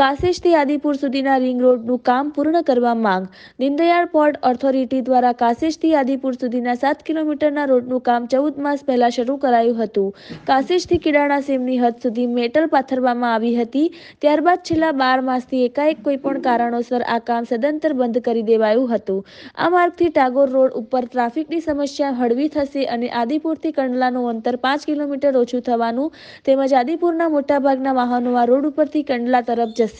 કાશેજથી આદિપુર સુધીના રિંગ રોડનું કામ પૂર્ણ કરવા માંગ. દીનદયાળ પોર્ટ ઓથોરિટી દ્વારા કાશીશથી આદિપુર સુધીના સાત કિલોમીટરના રોડનું કામ ચૌદ માસ પહેલા શરૂ કરાયું હતું. કાશીશથી કિડાણા સીમની હદ સુધી મેટલ પાથરવામાં આવી હતી. ત્યારબાદ છેલ્લા બાર માસથી એકાએક કોઈપણ કારણોસર આ કામ સદંતર બંધ કરી દેવાયું હતું. આ માર્ગથી ટાગોર રોડ ઉપર ટ્રાફિકની સમસ્યા હળવી થશે અને આદિપુરથી કંડલાનું અંતર પાંચ કિલોમીટર ઓછું થવાનું તેમજ આદિપુરના મોટાભાગના વાહનો આ રોડ ઉપરથી કંડલા તરફ જશે.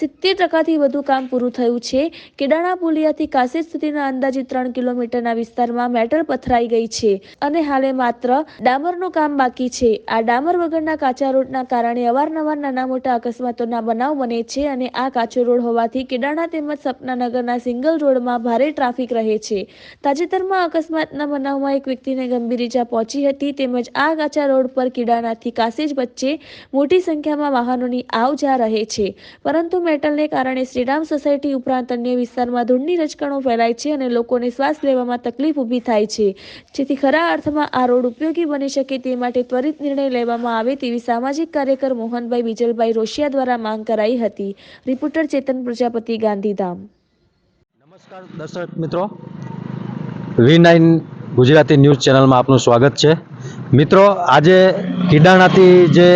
સિત્તેર ટકાથી વધુ કામ પૂરું થયું છે. કેડાણા પુલિયાથી કાસેજ સુધીના અંદાજે ત્રણ કિલોમીટરના વિસ્તારમાં મેટલ પથરાઈ ગઈ છે અને હાલે માત્ર ડામરનું કામ બાકી છે. આ ડામર વગરના કાચા રોડના કારણે અવારનવાર નાના મોટા અકસ્માતોના બનાવ બને છે અને આ કાચો રોડ હોવાથી કેડાણા તેમજ સપનાનગરના સિંગલ રોડમાં ભારે ટ્રાફિક રહે છે. તાજેતરમાં અકસ્માતના બનાવમાં એક વ્યક્તિને ગંભીર ઈજા પહોંચી હતી તેમજ આ કાચા રોડ પર કેડાણાથી કાસેજ વચ્ચે મોટી સંખ્યામાં વાહનોની આવ જા રહે છે. પરંતુ મેટલને કારણે શ્રીરામ સોસાયટી ઉપરાંત અન્ય વિસ્તારમાં ધૂળની રજકણો ફેલાય છે અને લોકોને શ્વાસ લેવામાં તકલીફ ઊભી થાય છે. જેથી ખરા અર્થમાં આ રોડ ઉપયોગી બની શકે તે માટે ત્વરિત નિર્ણય લેવામાં આવે તેવી સામાજિક કાર્યકર મોહનભાઈ વિજલભાઈ રોશિયા દ્વારા માંગ કરાઈ હતી. રિપોર્ટર ચેતન પ્રજાપતિ, ગાંધીધામ. નમસ્કાર દર્શક મિત્રો. વી નાઇન ગુજરાતી ન્યૂઝ ચેનલમાં આપનું સ્વાગત છે. મિત્રો, આજે કિડાણાથી જે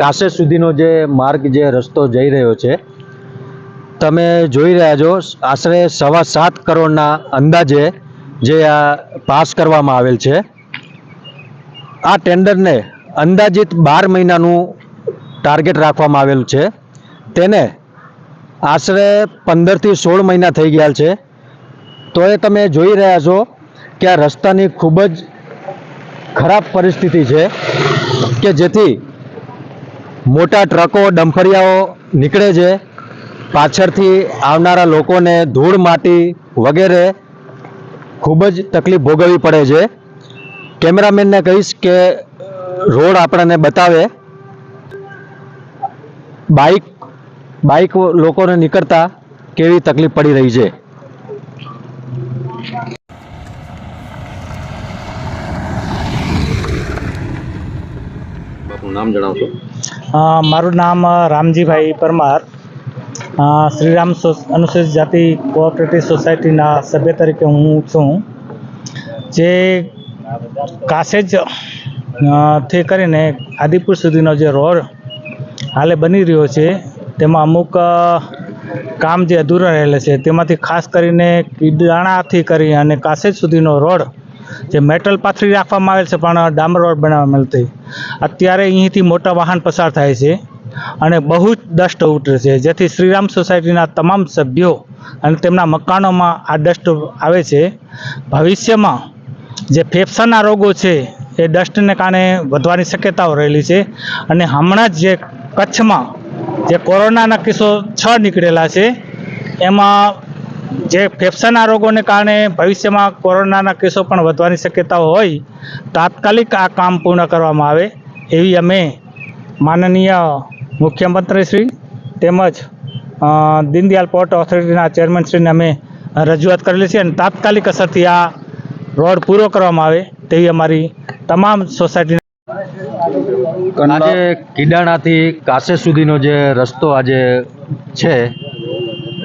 કાશે સુધીનો જે માર્ગ, જે રસ્તો જઈ રહ્યો છે, તમે જોઈ રહ્યા છો, આશરે સવા સાત કરોડના અંદાજે જે આ પાસ કરવામાં આવેલ છે. આ ટેન્ડરને અંદાજિત બાર મહિનાનું ટાર્ગેટ રાખવામાં આવેલું છે. તેને આશરે પંદરથી સોળ મહિના થઈ ગયા છે. તો એ તમે જોઈ રહ્યા છો કે આ રસ્તાની ખૂબ જ ખરાબ પરિસ્થિતિ છે કે જેથી મોટા ટ્રકો ડમ્ફરિયાઓ નીકળે છે. પાછળથી આવનારા લોકોને ધૂળ માટી વગેરે ખૂબ જ તકલીફ ભોગવવી પડે છે. કેમેરામેનને કહીશ કે રોડ આપણને બતાવે. બાઇક બાઇક લોકોને નીકળતા કેવી તકલીફ પડી રહી છે. નામ જણાવશો? મારું નામ રામજીભાઈ પરમાર. શ્રી શ્રીરામ અનુસૂચિત જાતિ કોઓપરેટિવ સોસાયટીના સભ્ય તરીકે હું છું. જે કાસેજથી કરીને આદિપુર સુધીનો જે રોડ હાલે બની રહ્યો છે, તેમાં અમુક કામ જે અધૂરા રહેલા છે, તેમાંથી ખાસ કરીને કિડાણાથી કરી અને કાસેજ સુધીનો રોડ જે મેટલ પાથરી રાખવામાં આવેલ છે, પણ ડામર રોડ બનાવવામાં નથી અત્યારે અહીંથી મોટા વાહન પસાર થાય છે અને બહુ જ ડસ્ટ ઉતરે છે. જેથી શ્રીરામ સોસાયટીના તમામ સભ્યો અને તેમના મકાનોમાં આ ડસ્ટ આવે છે. ભવિષ્યમાં જે ફેફસાના રોગો છે, એ ડસ્ટને કારણે વધવાની શક્યતાઓ રહેલી છે. અને હમણાં જ જે કચ્છમાં જે કોરોનાના કિસ્સો છ નીકળેલા છે, એમાં જે ફેફસાના રોગોને કારણે ભવિષ્યમાં કોરોનાના કેસો પણ વધવાની શક્યતાઓ હોય, તાત્કાલિક આ કામ પૂર્ણ કરવામાં આવે એવી અમે માનનીય મુખ્યમંત્રીશ્રી તેમજ દીનદયાલ પોર્ટ ઓથોરિટીના ચેરમેનશ્રીને અમે રજૂઆત કરેલી છે અને તાત્કાલિક અસરથી આ રોડ પૂરો કરવામાં આવે તેવી અમારી તમામ સોસાયટી આજે કિડાણાથી કાસે સુધીનો જે રસ્તો આજે છે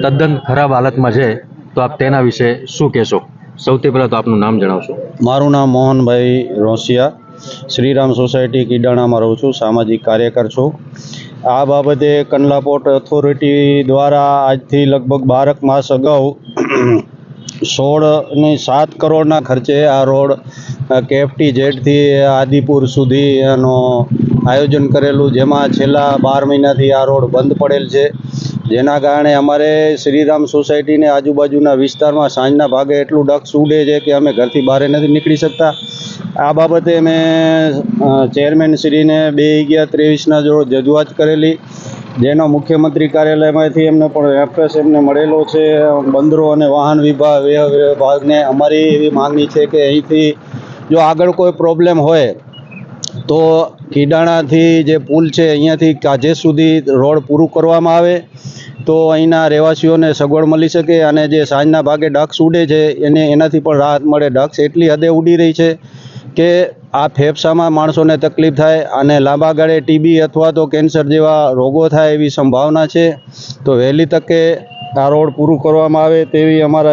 તદ્દન ખરાબ હાલતમાં છે, તો આપ તેના વિશે શું કહેશો? સૌથી પહેલાં તો આપનું નામ જણાવશો. મારું નામ મોહનભાઈ રોસિયા. શ્રીરામ સોસાયટી કિડાણામાં રહું છું, સામાજિક કાર્યકર છું. આ બાબતે કંડલા પોર્ટ ઓથોરિટી દ્વારા આજથી લગભગ બારક માસ અગાઉ સોળ ને સાત કરોડના ખર્ચે આ રોડ કેફટી જેટથી આદિપુર સુધી એનો આયોજન કરેલું, જેમાં છેલ્લા બાર મહિનાથી આ રોડ બંધ પડેલ છે. જેના કારણે અમારે શ્રીરામ સોસાયટીને આજુબાજુના વિસ્તારમાં સાંજના ભાગે એટલું ડક્સ ઉડે છે કે અમે ઘરથી બહાર નથી નીકળી શકતા. આ બાબતે મેં ચેરમેન શ્રીને બે અગિયાર ત્રેવીસના જો રજૂઆત કરેલી. જેનો મુખ્યમંત્રી કાર્યાલયમાંથી એમને પણ રેફરન્સ એમને મળેલો છે. બંદરો અને વાહન વિભાગ વિભાગને અમારી એવી માગણી છે કે અહીંથી જો આગળ કોઈ પ્રોબ્લેમ હોય તો કીડાણાથી જે પુલ છે, અહીંયાથી કાજે સુધી રોડ પૂરું કરવામાં આવે. તો અહીંના રહેવાસીઓને સગવડ મળી શકે અને જે સાંજના ભાગે ડક્સ ઉડે છે, એને એનાથી પણ રાહત મળે. ડક્સ એટલી હદે ઉડી રહી છે કે આ ફેફસામાં માણસોને તકલીફ થાય અને લાંબા ગાળે ટીબી અથવા તો કેન્સર જેવા રોગો થાય એવી સંભાવના છે. તો વહેલી તકે આ રોડ પૂરું કરવામાં આવે તેવી અમારા